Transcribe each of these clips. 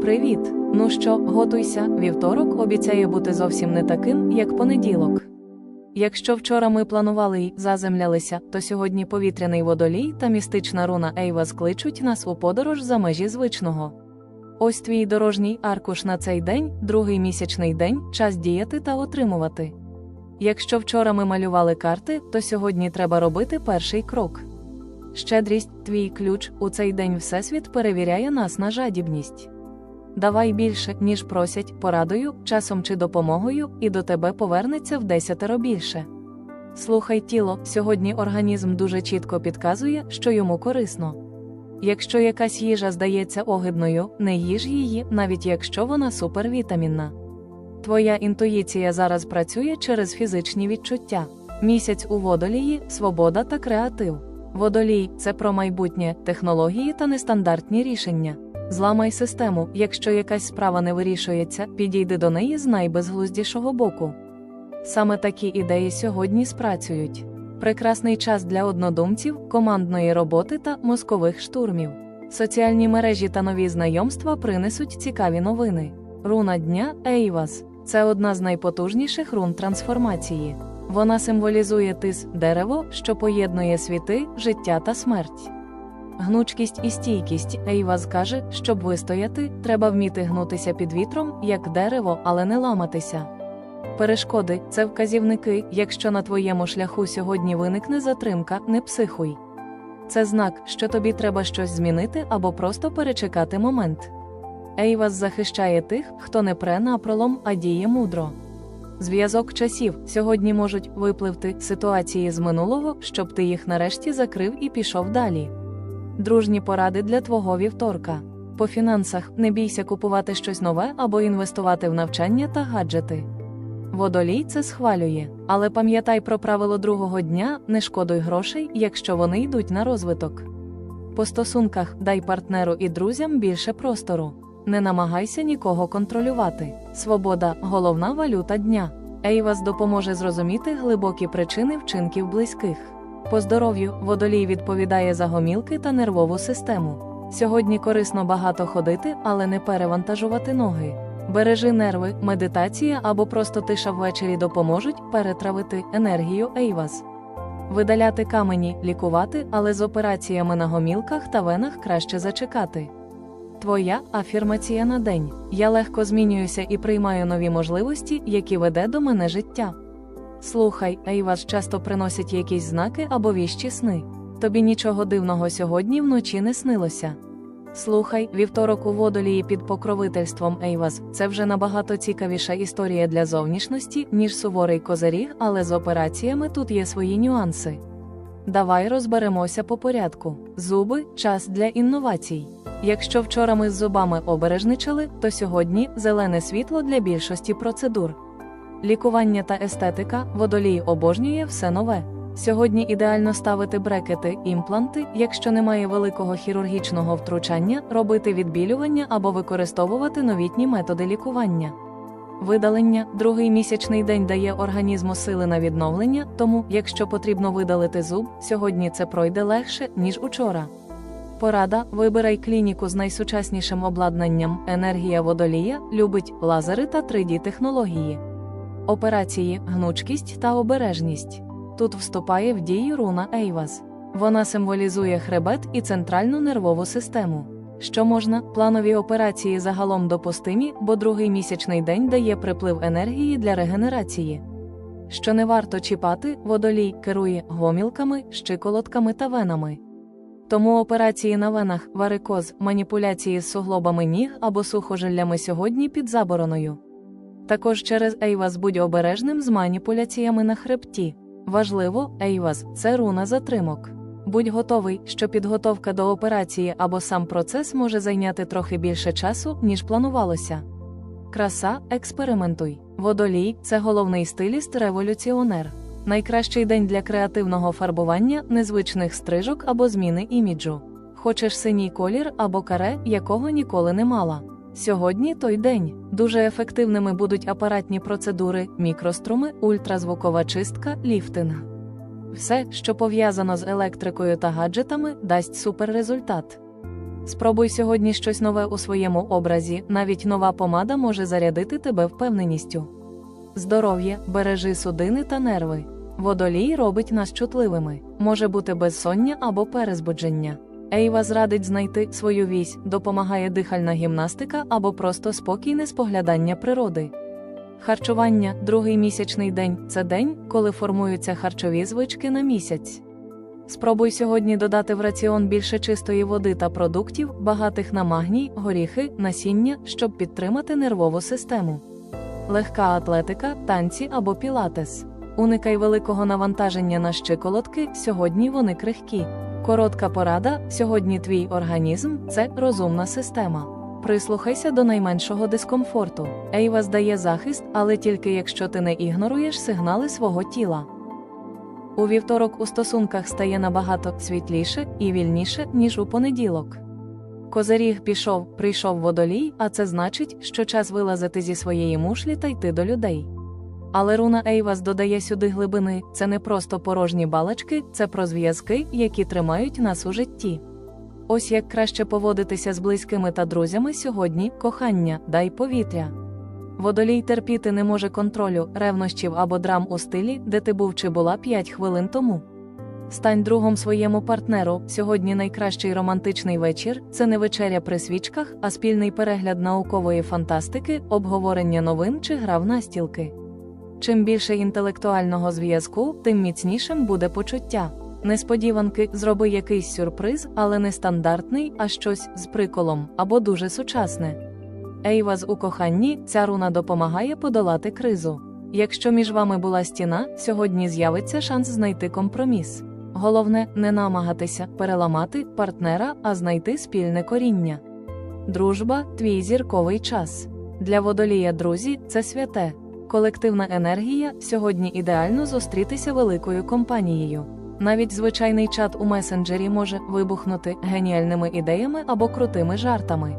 Привіт! Ну що, готуйся, вівторок обіцяє бути зовсім не таким, як понеділок. Якщо вчора ми планували й заземлялися, то сьогодні повітряний водолій та містична руна Ейва скличуть нас у подорож за межі звичного. Ось твій дорожній аркуш на цей день, другий місячний день, час діяти та отримувати. Якщо вчора ми малювали карти, то сьогодні треба робити перший крок. Щедрість, твій ключ, у цей день Всесвіт перевіряє нас на жадібність. Давай більше, ніж просять, порадою, часом чи допомогою, і до тебе повернеться в десятеро більше. Слухай тіло, сьогодні організм дуже чітко підказує, що йому корисно. Якщо якась їжа здається огидною, не їж її, навіть якщо вона супервітамінна. Твоя інтуїція зараз працює через фізичні відчуття. Місяць у водолії, свобода та креатив. Водолій це про майбутнє, технології та нестандартні рішення. Зламай систему, якщо якась справа не вирішується, підійди до неї з найбезглуздішого боку. Саме такі ідеї сьогодні спрацюють. Прекрасний час для однодумців, командної роботи та мозкових штурмів. Соціальні мережі та нові знайомства принесуть цікаві новини. Руна дня Ейвас це одна з найпотужніших рун трансформації. Вона символізує тис дерево, що поєднує світи, життя та смерть. Гнучкість і стійкість Ейваз каже, щоб вистояти, треба вміти гнутися під вітром, як дерево, але не ламатися. Перешкоди це вказівники, якщо на твоєму шляху сьогодні виникне затримка, не психуй. Це знак, що тобі треба щось змінити або просто перечекати момент. Ейвас захищає тих, хто не пре напролом, а діє мудро. Зв'язок часів сьогодні можуть випливти ситуації з минулого, щоб ти їх нарешті закрив і пішов далі. Дружні поради для твого вівторка. По фінансах не бійся купувати щось нове або інвестувати в навчання та гаджети. Водолій це схвалює, але пам'ятай про правило другого дня: не шкодуй грошей, якщо вони йдуть на розвиток. По стосунках дай партнеру і друзям більше простору. Не намагайся нікого контролювати. Свобода головна валюта дня. Ейвас допоможе зрозуміти глибокі причини вчинків близьких. По здоров'ю водолій відповідає за гомілки та нервову систему. Сьогодні корисно багато ходити, але не перевантажувати ноги. Бережи нерви, медитація або просто тиша ввечері допоможуть перетравити енергію Ейвас. Видаляти камені, лікувати, але з операціями на гомілках та венах краще зачекати. Твоя афірмація на день. Я легко змінююся і приймаю нові можливості, які веде до мене життя. Слухай, Ейвас часто приносять якісь знаки або віщі сни. Тобі нічого дивного сьогодні вночі не снилося. Слухай, вівторок у водолії під покровительством Ейвас це вже набагато цікавіша історія для зовнішності, ніж суворий козиріг, але з операціями тут є свої нюанси. Давай розберемося по порядку. Зуби час для інновацій. Якщо вчора ми з зубами обережничали, то сьогодні зелене світло для більшості процедур. Лікування та естетика водолій обожнює все нове. Сьогодні ідеально ставити брекети, імпланти, якщо немає великого хірургічного втручання, робити відбілювання або використовувати новітні методи лікування. Видалення другий місячний день дає організму сили на відновлення, тому, якщо потрібно видалити зуб, сьогодні це пройде легше, ніж учора. Порада: вибирай клініку з найсучаснішим обладнанням. Енергія водолія любить лазери та 3D технології. Операції, гнучкість та обережність. Тут вступає в дію руна Ейвас. Вона символізує хребет і центральну нервову систему. Що можна, планові операції загалом допустимі, бо другий місячний день дає приплив енергії для регенерації. Що не варто чіпати, водолій керує гомілками, щиколотками та венами. Тому операції на венах, варикоз, маніпуляції з суглобами ніг або сухожиллями сьогодні під забороною. Також через Ейвас будь обережним з маніпуляціями на хребті. Важливо, Ейвас це руна затримок. Будь готовий, що підготовка до операції або сам процес може зайняти трохи більше часу, ніж планувалося. Краса, експериментуй. Водолій це головний стиліст революціонер. Найкращий день для креативного фарбування, незвичних стрижок або зміни іміджу. Хочеш синій колір або каре, якого ніколи не мала. Сьогодні той день. Дуже ефективними будуть апаратні процедури, мікроструми, ультразвукова чистка, ліфтинг. Все, що пов'язано з електрикою та гаджетами, дасть суперрезультат. Спробуй сьогодні щось нове у своєму образі, навіть нова помада може зарядити тебе впевненістю. Здоров'я, бережи судини та нерви. Водолій робить нас чутливими, може бути безсоння або перезбудження. Ейва зрадить знайти свою вісь, допомагає дихальна гімнастика або просто спокійне споглядання природи. Харчування другий місячний день це день, коли формуються харчові звички на місяць. Спробуй сьогодні додати в раціон більше чистої води та продуктів, багатих на магній, горіхи, насіння, щоб підтримати нервову систему. Легка атлетика, танці або пілатес. Уникай великого навантаження на щиколотки, сьогодні вони крихкі. Коротка порада: сьогодні твій організм це розумна система. Прислухайся до найменшого дискомфорту. Ейва здає захист, але тільки якщо ти не ігноруєш сигнали свого тіла. У вівторок у стосунках стає набагато світліше і вільніше, ніж у понеділок. Козиріг пішов, прийшов водолій, а це значить, що час вилазити зі своєї мушлі та йти до людей. Але руна Ейвас додає сюди глибини це не просто порожні балачки, це про зв'язки, які тримають нас у житті. Ось як краще поводитися з близькими та друзями сьогодні кохання, дай повітря. Водолій терпіти не може контролю, ревнощів або драм у стилі, де ти був чи була 5 хвилин тому. Стань другом своєму партнеру. Сьогодні найкращий романтичний вечір це не вечеря при свічках, а спільний перегляд наукової фантастики, обговорення новин чи гра в настілки. Чим більше інтелектуального зв'язку, тим міцнішим буде почуття. Несподіванки зроби якийсь сюрприз, але не стандартний, а щось з приколом або дуже сучасне. Ейваз у коханні ця руна допомагає подолати кризу. Якщо між вами була стіна, сьогодні з'явиться шанс знайти компроміс. Головне не намагатися переламати партнера, а знайти спільне коріння. Дружба твій зірковий час. Для водолія друзі це святе. Колективна енергія сьогодні ідеально зустрітися великою компанією. Навіть звичайний чат у месенджері може вибухнути геніальними ідеями або крутими жартами.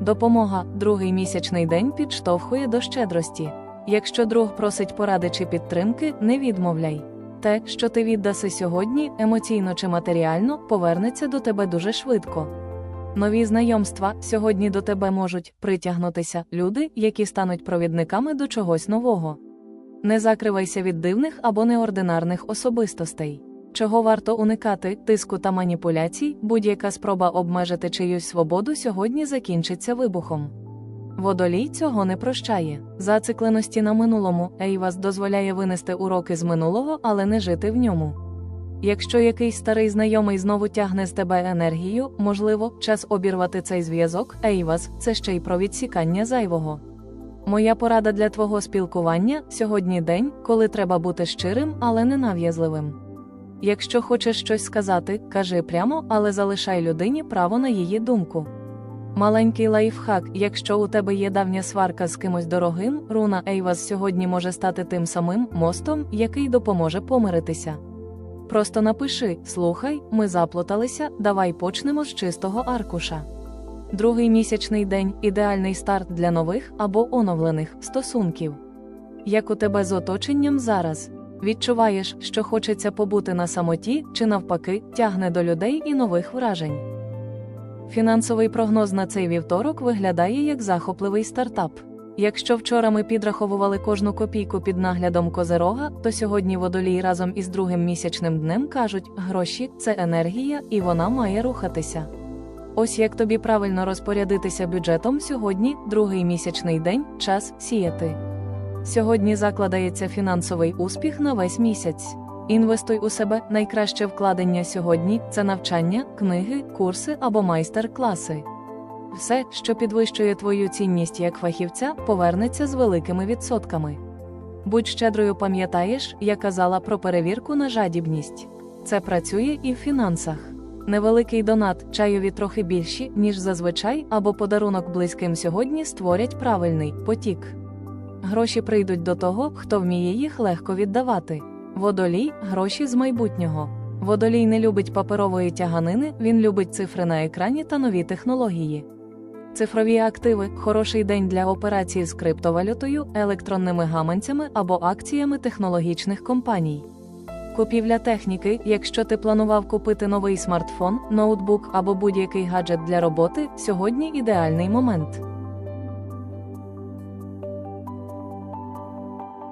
Допомога другий місячний день підштовхує до щедрості. Якщо друг просить поради чи підтримки, не відмовляй. Те, що ти віддаси сьогодні, емоційно чи матеріально, повернеться до тебе дуже швидко. Нові знайомства сьогодні до тебе можуть притягнутися люди, які стануть провідниками до чогось нового. Не закривайся від дивних або неординарних особистостей. Чого варто уникати тиску та маніпуляцій, будь-яка спроба обмежити чиюсь свободу сьогодні закінчиться вибухом. Водолій цього не прощає. Зацикленості на минулому Ейвас дозволяє винести уроки з минулого, але не жити в ньому. Якщо якийсь старий знайомий знову тягне з тебе енергію, можливо, час обірвати цей зв'язок, Ейвас, це ще й про відсікання зайвого. Моя порада для твого спілкування сьогодні день, коли треба бути щирим, але не нав'язливим. Якщо хочеш щось сказати, кажи прямо, але залишай людині право на її думку. Маленький лайфхак, якщо у тебе є давня сварка з кимось дорогим, руна Ейвас сьогодні може стати тим самим мостом, який допоможе помиритися. Просто напиши: слухай, ми заплуталися, давай почнемо з чистого аркуша. Другий місячний день ідеальний старт для нових або оновлених стосунків. Як у тебе з оточенням зараз? Відчуваєш, що хочеться побути на самоті, чи навпаки, тягне до людей і нових вражень. Фінансовий прогноз на цей вівторок виглядає як захопливий стартап. Якщо вчора ми підраховували кожну копійку під наглядом козерога, то сьогодні водолій разом із другим місячним днем кажуть, гроші це енергія, і вона має рухатися. Ось як тобі правильно розпорядитися бюджетом сьогодні, другий місячний день, час сіяти. Сьогодні закладається фінансовий успіх на весь місяць. Інвестуй у себе найкраще вкладення сьогодні це навчання, книги, курси або майстер-класи. Все, що підвищує твою цінність як фахівця, повернеться з великими відсотками. Будь щедрою, пам'ятаєш, я казала про перевірку на жадібність. Це працює і в фінансах. Невеликий донат, чайові трохи більші, ніж зазвичай, або подарунок близьким сьогодні створять правильний потік. Гроші прийдуть до того, хто вміє їх легко віддавати. Водолій гроші з майбутнього. Водолій не любить паперової тяганини, він любить цифри на екрані та нові технології. Цифрові активи хороший день для операцій з криптовалютою, електронними гаманцями або акціями технологічних компаній. Купівля техніки, якщо ти планував купити новий смартфон, ноутбук або будь-який гаджет для роботи, сьогодні ідеальний момент.